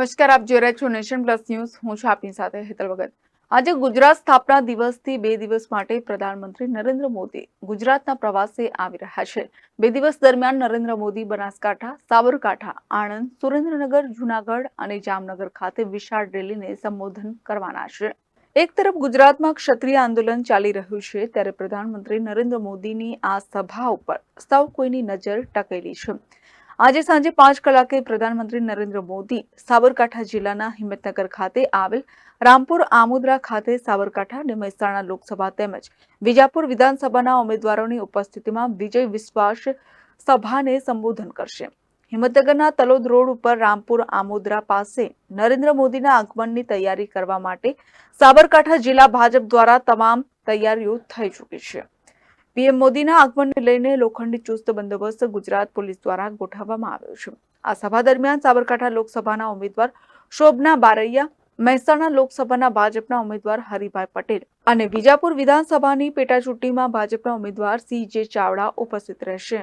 નમસ્કાર, આપ જોઈ રહ્યા છો નેશન પ્લસ ન્યૂઝ. હું છું આપની સાથે હેતલ ભગત. આજે ગુજરાત સ્થાપના દિવસથી બે દિવસ માટે પ્રધાનમંત્રી નરેન્દ્ર મોદી ગુજરાતના પ્રવાસે આવી રહ્યા છે. બે દિવસ દરમિયાન નરેન્દ્ર મોદી બનાસકાંઠા, સાબરકાંઠા, આણંદ, સુરેન્દ્રનગર, જૂનાગઢ અને જામનગર ખાતે વિશાળ રેલીને સંબોધન કરવાના છે. એક તરફ ગુજરાતમાં ક્ષત્રિય આંદોલન ચાલી રહ્યું છે, ત્યારે પ્રધાનમંત્રી નરેન્દ્ર મોદીની આ સભા ઉપર સૌ કોઈની નજર ટકેલી છે. આજે સાંજે પાંચ કલાકે પ્રધાનમંત્રી નરેન્દ્ર મોદી સાબરકાંઠા જિલ્લાના હિંમતનગર ખાતે આવેલ રામપુર આમોદરા ખાતે સાબરકાંઠા અને મહેસાણા લોકસભા તેમજ વિજાપુર વિધાનસભાના ઉમેદવારોની ઉપસ્થિતિમાં વિજય વિશ્વાસ સભાને સંબોધન કરશે. હિંમતનગરના તલોદ રોડ ઉપર રામપુર આમોદરા પાસે નરેન્દ્ર મોદીના આગમનની તૈયારી કરવા માટે સાબરકાંઠા જિલ્લા ભાજપ દ્વારા તમામ તૈયારીઓ થઈ ચૂકી છે. પીએમ મોદીના આગમનને લઈને લોખંડી ચુસ્ત બંદોબસ્ત ગુજરાત પોલીસ દ્વારા ગોઠવવામાં આવ્યો છે. આ સભા દરમિયાન સાબરકાંઠા લોકસભાના ઉમેદવાર શોભના બારૈયા, મહેસાણા લોકસભાના ભાજપના ઉમેદવાર હરિભાઈ પટેલ અને વિજાપુર વિધાનસભાની પેટાચૂંટણીમાં ભાજપના ઉમેદવાર સી જે ચાવડા ઉપસ્થિત રહેશે.